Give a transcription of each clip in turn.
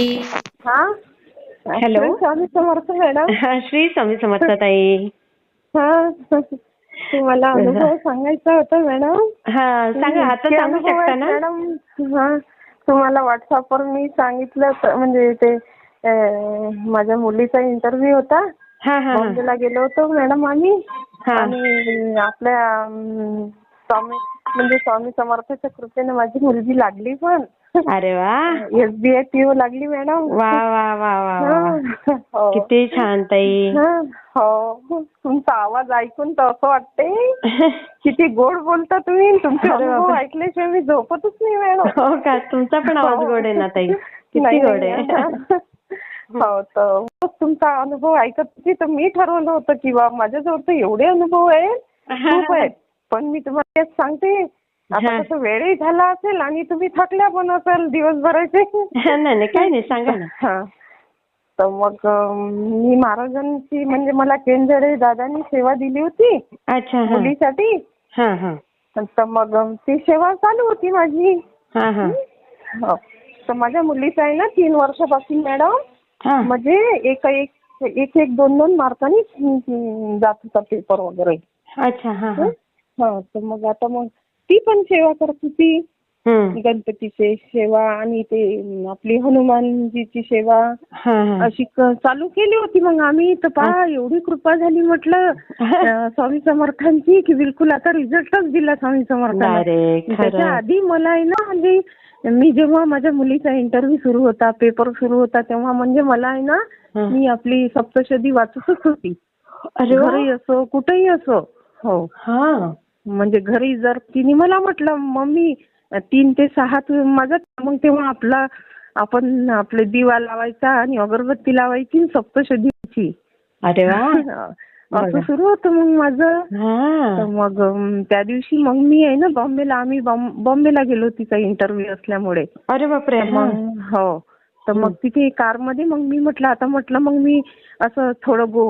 की हा? Hello. Shri Swami Samarth madam. Shri Swami Samarth ताई हा. तुम्हाला अनुभव सांगायचा होता मॅडम? हा सांगा आता सांगू शकता ना? मॅडम. हा. तुम्हाला व्हॉट्सअपवर मी सांगितलं म्हणजे ते अं, माझ्या मुलीचा इंटरव्ह्यू होता. हा हा हा. बॉम्बेला गेलो होतो मॅडम आम्ही. हा. आणि आपल्या अं, स्वामी म्हणजे स्वामी समर्थाच्या कृपेने माझी मुलगी लागली पण. अरे वा. एसबीआय पीओ लागली मॅडम. वा वा वा वा वा. वा. हो. किती छान ताई. हा, तुमचा आवाज ऐकून तर असं वाटते. किती गोड बोलता तुम्ही. तुमचे अनुभव. ऐकल्याशिवाय मी झोपतच नाही मॅडम. हो का? तुमचा पण आवाज गोड आहे ना ताई. किती गोड आहे. हो. तर तुमचा अनुभव ऐकत होती तर मी ठरवलं होतं की बा माझ्याजवळ तर एवढे अनुभव आहेत. खूप आहेत. पण मी तुम्हाला सांगते. आता. कसं वेळही झाला असेल आणि तुम्ही थकल्या पण असाल दिवसभराचे. नाही नाही काही नाही सांगा ना. हा. तर मग मी महाराजांची म्हणजे मला केंजडे दादांनी सेवा दिली होती अच्छा मुलीसाठी. हा हा. तर मग ती सेवा चालू होती माझी. हा हा. हो. तर माझ्या मुलीचं आहे ना तीन वर्षापासून मॅडम. म्हणजे एक एक एक एक दोन दोन मार्कांनी जात होता पेपर वगैरे. अच्छा हा. तर मग आता मग ती पण सेवा करत होती. गणपतीची सेवा आणि ते आपली हनुमानजीची सेवा अशी चालू केली होती मग आम्ही. तर पहा एवढी कृपा झाली म्हटलं. स्वामी समर्थांची की बिलकुल आता रिझल्टच दिला स्वामी समर्थांना. त्याच्या आधी मला आहे ना म्हणजे मी जेव्हा माझ्या मुलीचा इंटरव्ह्यू सुरू होता पेपर सुरू होता तेव्हा म्हणजे मला आहे ना. मी आपली सप्तशती वाचतच होती. अरे असो कुठेही असो. हो. हा. म्हणजे घरी जर तिने मला म्हटलं मम्मी तीन ते सहा तू माझा मग तेव्हा आपला आपण आपले दिवा लावायचा आणि अगरबत्ती लावायची आणि सप्तशतीची अरे वा. असं. सुरू होतं मग माझं. मग त्या दिवशी मग मी आहे ना बॉम्बेला आम्ही बॉम- बॉम्बेला गेलो तिचा इंटरव्ह्यू असल्यामुळे. अरे बापरे. मग हो. तर मग. तिथे कारमध्ये मग मी म्हटलं आता म्हटलं मग मी असं थोडं गो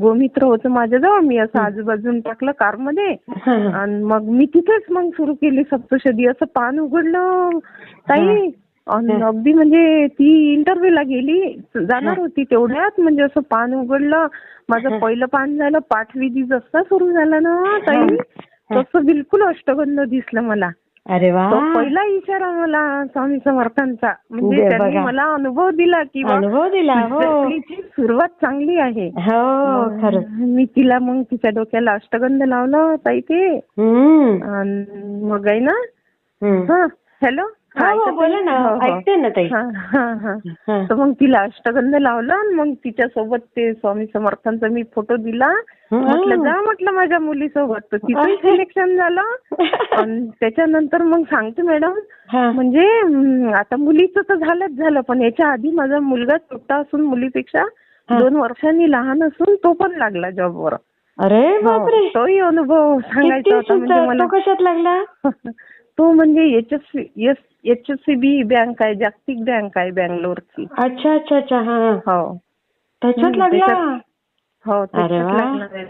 गोमित्र होतं माझ्याजवळ मी असं आजूबाजून टाकलं कारमध्ये. आणि मग मी तिथेच मग सुरू केली सप्तशती. असं पान उघडलं ताई. आणि. अगदी म्हणजे ती इंटरव्ह्यूला गेली. जाणार होती तेवढ्यात. म्हणजे असं पान उघडलं. माझं. पहिलं पान झालं. पाठविधी जसा सुरू झाला ना ताई. तसं बिलकुल अष्टगंध दिसलं मला. अरे वा. तो पहिला इशारा मला स्वामी समर्थांचा. म्हणजे त्यांनी. मला अनुभव दिला की अनुभव दिला हो. सुरुवात चांगली आहे. हो मी तिला मग तिच्या डोक्याला अष्टगंध लावलं ताई ते हम्म. अन मग आहे ना. हा हॅलो? हो, हो, बोला ना. ऐकते ना ताई. हा हा हा हा. तर मग तिला अष्टगंध लावला आणि मग तिच्या सोबत ते स्वामी समर्थांचा मी फोटो दिला. म्हटलं जा म्हटलं माझ्या मुलीसोबत तर तिचं सिलेक्शन झालं आणि त्याच्यानंतर मग सांगते मॅडम. म्हणजे आता मुलीचं तर झालंच झालं पण याच्या आधी माझा मुलगा छोटा असून मुलीपेक्षा. दोन वर्षांनी लहान असून तो पण लागला जॉबवर अरे बापरे हो, तोही अनुभव सांगायचा होता म्हणजे मला कशात लागला तो म्हणजे H S S H S C B bank आहे जागतिक बँक आहे बँगलोरची. अच्छा अच्छा अच्छा हा. हो. त्याच्यात लागला? हो अरे.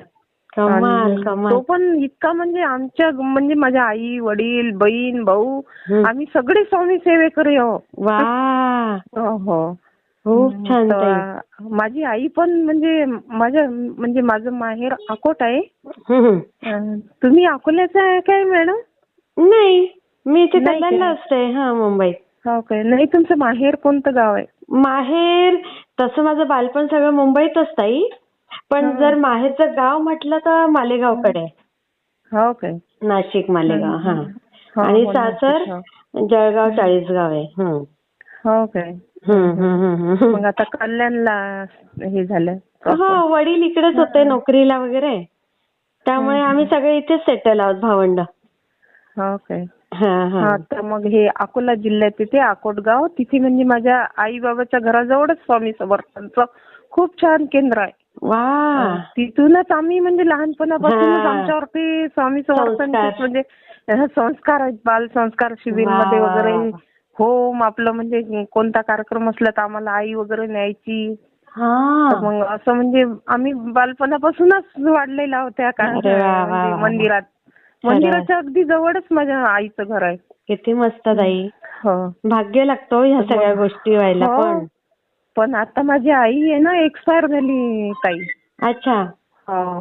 कमाल कमाल. तो पण इतका म्हणजे आमच्या म्हणजे माझ्या आई वडील बहीण भाऊ. आम्ही सगळे स्वामी सेवेकरी हो हो हो. खूप छान माझी आई पण म्हणजे माझ्या म्हणजे माझं माहेर अकोट आहे. तुम्ही अकोल्याचं आहे काय मॅडम? नाही. मी इथे कल्याणला? असते हा मुंबईत. हो काय नाही तुमचं माहेर कोणतं गाव आहे? माहेर तसं माझं बालपण सगळं मुंबईतच ताई. पण. जर माहेरचं गाव म्हटलं तर मालेगावकडे. आहे. हो काय नाशिक मालेगाव हा. हो, आणि हो, सासर नाशिक, जळगाव चाळीसगाव आहे हम्म. हो काय हम्म, हम्म, हम्म, हम्म. मग आता कल्याणला हे झालं. हो वडील इकडेच होते नोकरीला वगैरे. त्यामुळे आम्ही सगळे इथेच सेटल आहोत भावंड. हो काय तर मग हे अकोला जिल्ह्यात येते अकोटगाव तिथे म्हणजे माझ्या आई बाबाच्या घराजवळच स्वामी समर्थांचं खूप छान केंद्र आहे वा तिथूनच आम्ही म्हणजे लहानपणापासूनच. आमच्यावरती स्वामी समर्थांचे. म्हणजे संस्कार आहेत बाल संस्कार शिबिरमध्ये वा, वा, वगैरे. होम आपलं म्हणजे कोणता कार्यक्रम असला तर आम्हाला आई वगैरे न्यायची मग असं म्हणजे आम्ही बालपणापासूनच वाढलेल्या होत्या. मंदिरात मंदिराच्या अगदी जवळच माझ्या आईचं घर आहे. किती मस्त ताई. हो. भाग्य लागतो ह्या सगळ्या गोष्टी व्हायला हो. पण. पण आता माझी आई आहे ना एक्सपायर झाली ताई. अच्छा. हो.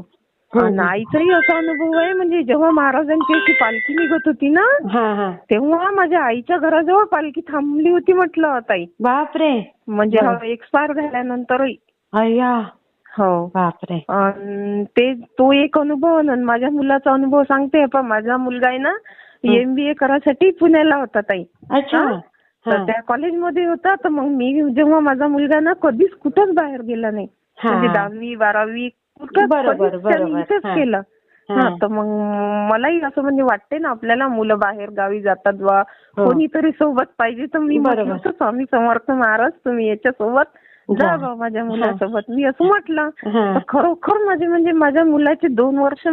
आणि आईचाही असा अनुभव आहे म्हणजे जेव्हा महाराजांची अशी पालखी निघत होती ना हा हा. तेव्हा माझ्या आईच्या घराजवळ पालखी थांबली होती म्हटलं ताई. बापरे. म्हणजे हं. एक्सपायर झाल्यानंतरही. अय्या. हो बापरे अन ते तो एक अनुभव आणि माझ्या मुलाचा अनुभव सांगते पण माझा मुलगा आहे ना एमबीए करायसाठी पुण्याला होता ताई अच्छा हा? तर हा त्या कॉलेजमध्ये होता तर मग मी जेव्हा माझा मुलगा ना कधीच कुठंच बाहेर गेला नाही हा. म्हणजे दहावी बारावी. इथेच हा. केलं हा. हा तर मग मलाही असं म्हणजे वाटते ना आपल्याला मुलं बाहेर गावी जातात बा हो. कोणीतरी सोबत पाहिजे तर मी बरोबर. म्हटलं "तर स्वामी समर्थ महाराज तुम्ही याच्या सोबत जा. बा माझ्या मुलासोबत मी असं म्हटलं खरोखर माझे म्हणजे माझ्या मुलाचे दोन वर्ष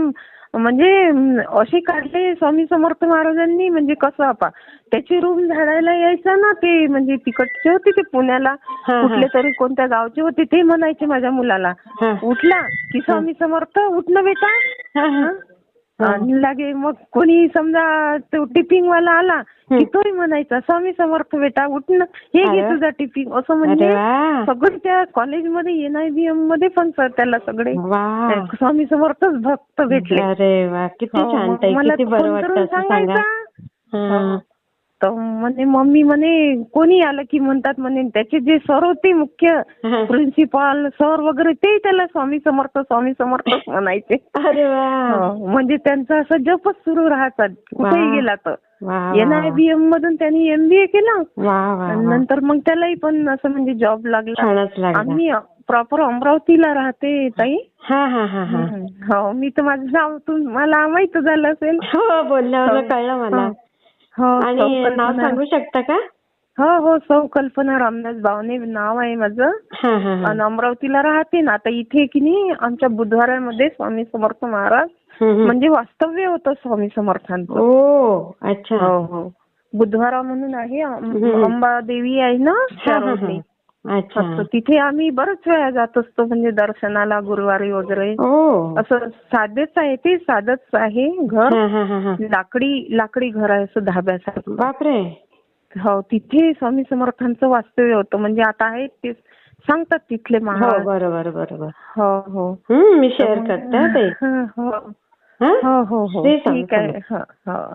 म्हणजे असे काढले स्वामी समर्थ महाराजांनी म्हणजे कसं आपा त्याची रूम झाडायला यायचा ना ते म्हणजे तिकडचे होते ते पुण्याला. कुठले तरी कोणत्या गावचे होते ते म्हणायचे माझ्या मुलाला. उठला की स्वामी समर्थ उठणं बेटा. आणि लागे मग कोणी समजा तो टिपिंग वाला आला की हं. तोही म्हणायचा स्वामी समर्थ बेटा उठणं हे अरे घे. तुझा टिपिंग असं म्हणजे. सगळं त्या कॉलेजमध्ये एनआयबीएममध्ये पण सर त्याला सगळे स्वामी समर्थच भक्त भेटले अरे वा किती हो, छान मला फोन करून सांगायचा. तर म्हणे मम्मी म्हणे कोणी आलं की म्हणतात म्हणे त्याचे जे सर होते मुख्य. प्रिन्सिपाल सर वगैरे ते त्याला स्वामी समर्थ स्वामी समर्थच म्हणायचे. अरे म्हणजे त्यांचा असं जपच सुरू राहतात कुठेही. गेला तर. एनआयबीएम मधून त्यांनी एमबीए केला. नंतर मग त्यालाही पण असं म्हणजे जॉब लागला. आम्ही प्रॉपर अमरावतीला राहते ताई. हा हा हा हा. हो मी तर माझं नाव तुम्हाला माहीत झालं असेल. हो बोलण्यावर हो. कळलं मला. आणि सौ नाव सांगू शकता का? हो हो सौ कल्पना रामदास बावणे नाव आहे माझं. हा हा हा. आणि अमरावतीला राहते ना आता इथे की नाही आमच्या बुधवारामध्ये स्वामी समर्थ महाराज. म्हणजे वास्तव्य होतं स्वामी समर्थांचं. ओ अच्छा. हो हो. बुधवारा म्हणून आहे. अंबादेवी आहे ना असं तिथे आम्ही बरेच वेळा जात असतो म्हणजे दर्शनाला गुरुवारी वगैरे. असं साधेच आहे ते साधच आहे घर. लाकडी लाकडी घर आहे असं धाब्यासारखं. बापरे. हो तिथे स्वामी समर्थांचं वास्तव्य होतं. म्हणजे आता आहे ते सांगतात तिथले हो महाराज. बरोबर बरोबर. हो हो. मी शेअर करते हा हं, हो. हा? ठीक आहे. हो हो.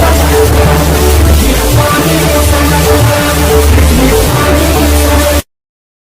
Let's go.